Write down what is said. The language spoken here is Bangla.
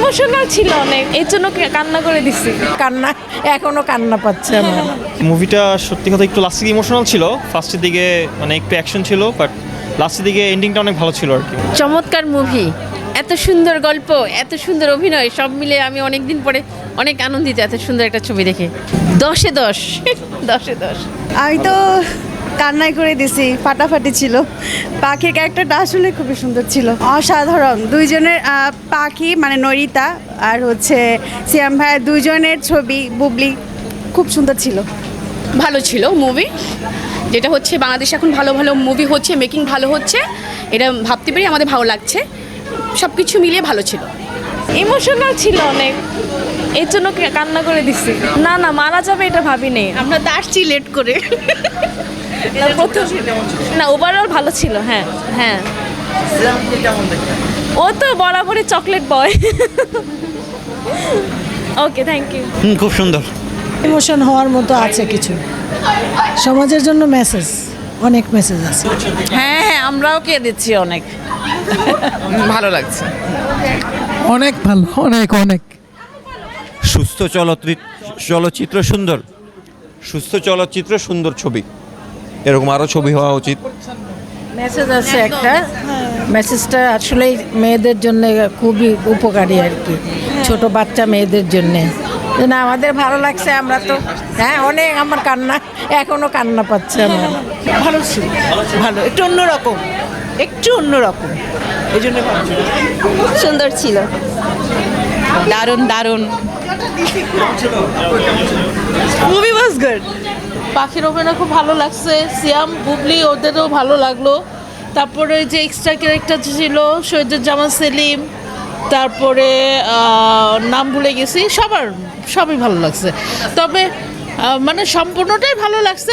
ইমোশনাল ছিল অনেক এর জন্য কে- কান্না করে দিছি। কান্না এখনও কান্না পাচ্ছে আমার। মুভিটা সত্যি কথা একটু লাস্টের ইমোশনাল ছিল ফার্স্টের দিকে মানে একটু অ্যাকশন ছিল বাট লাস্টের দিকে এন্ডিংটা অনেক ভালো ছিল আর কি। চমৎকার মুভি এত সুন্দর গল্প এত সুন্দর অভিনয় সব মিলে আমি অনেক দিন পরে অনেক আনন্দিত এত সুন্দর একটা ছবি দেখে। দশে দশ দশে দশ। আমি তো কান্নাই করে দিছি, ফাটাফাটি ছিল। পাখির ক্যারেক্টারটা আসলে খুবই সুন্দর ছিল। অসাধারণ। দুইজনের পাখি মানে নরিতা আর হচ্ছে সিয়াম ভাইয়ের দুইজনের ছবি, বুবলি খুব সুন্দর ছিল। ভালো ছিল মুভি যেটা হচ্ছে বাংলাদেশে এখন ভালো ভালো মুভি হচ্ছে মেকিং ভালো হচ্ছে। এটা ভাবতে পেরে আমাদের ভালো লাগছে। সব কিছু মিলিয়ে ভালো ছিল। ইমোশনাল ছিল অনেক। এর জন্য কে- কান্না করে দিছি। না না মারা যাবে এটা ভাবি ভাবিনি। আমরা তো আসছি লেট করে। না প্রথম না ওভারঅল ভালো ছিল হ্যাঁ হ্যাঁ। ও তো বরাবরই chocolate boy okay thank you খুব সুন্দর। ইমোশন হওয়ার মতো আছে কিছু। সমাজের জন্য মেসেজ অনেক মেসেজ আছে। হ্যাঁ হ্যাঁ আমরাও কে দিচ্ছি অনেক। ভালো লাগছে। অনেক ভালো অনেক অনেক। সুস্থ চলচ্চিত্র চলচ্চিত্র সুন্দর। সুস্থ চলচ্চিত্র সুন্দর ছবি। এরকম আরও ছবি হওয়া উচিত। মেসেজ আছে একটা। মেসেজটা আসলেই মেয়েদের জন্য খুবই উপকারী আর কি। ছোট বাচ্চা মেয়েদের জন্য। না আমাদের ভালো লাগছে আমরা তো। হ্যাঁ অনেক আমার কান্না এখনও কান্না পাচ্ছে আমার। ভালো ছিল ভালো। একটু অন্যরকম একটু অন্যরকম। এই জন্য সুন্দর ছিল। দারুণ দারুণ। মুভি ওয়াজ গুড পাখির অভিনয় খুব ভালো লাগছে। সিয়াম বুবলি ওদেরও ভালো লাগল। তারপরে যে এক্সট্রা ক্যারেক্টার ছিল শহীদুজ্জামান সেলিম তারপরে নাম ভুলে গেছি সবার সবই ভালো লাগছে। তবে মানে সম্পূর্ণটাই ভালো লাগছে